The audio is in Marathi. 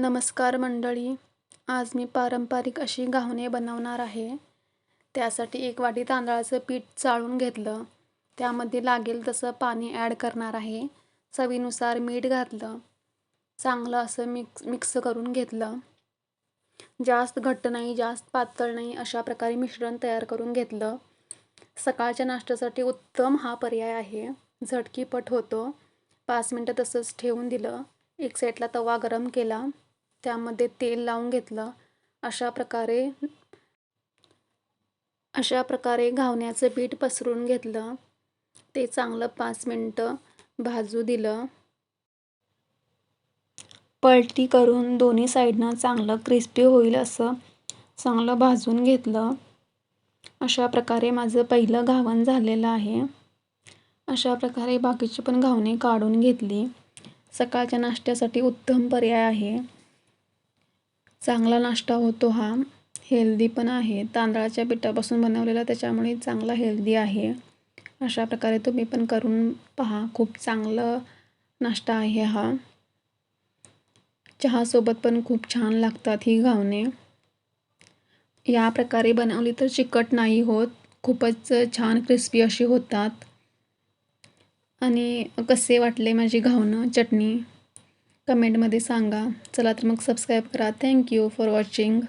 नमस्कार मंडळी. आज मी पारंपरिक अशी घावणे बनवणार आहे. त्यासाठी एक वाटी तांदळाचं पीठ चाळून घेतलं. त्यामध्ये लागेल तसं पाणी ॲड करणार आहे. चवीनुसार मीठ घातलं. चांगलं असं मिक्स मिक्स करून घेतलं. जास्त घट्ट नाही जास्त पातळ नाही अशा प्रकारे मिश्रण तयार करून घेतलं. सकाळच्या नाश्त्यासाठी उत्तम हा पर्याय आहे. झटकीपट होतो. पाच मिनटं तसंच ठेवून दिलं. एक साईडला तवा गरम केला. त्यामध्ये तेल लावून घेतलं. अशा प्रकारे अशा प्रकारे घावण्याचं पीठ पसरून घेतलं. ते चांगलं पाच मिनटं भाजू दिलं. पलटी करून दोन्ही साईडनं चांगलं क्रिस्पी होईल असं चांगलं भाजून घेतलं. अशा प्रकारे माझं पहिलं घावण झालेलं आहे. अशा प्रकारे बाकीची पण घावणे काढून घेतली. सकाळच्या नाश्त्यासाठी उत्तम पर्याय आहे. चांगला नाश्ता होतो हा. हेल्दी पण आहे. तांदळाच्या पिठापासून बनवलेला त्याच्यामुळे चांगला हेल्दी आहे. अशा प्रकारे तुम्ही पण करून पहा. खूप चांगलं नाश्ता आहे हा. चहासोबत पण खूप छान लागतात ही घावणे. या प्रकारे बनवली तर चिकट नाही होत. खूपच छान क्रिस्पी अशी होतात. आणि कसे वाटले माझी घावणं? चटणी? कमेंटमध्ये सांगा. चला तर मग सबस्क्राईब करा. Thank you for watching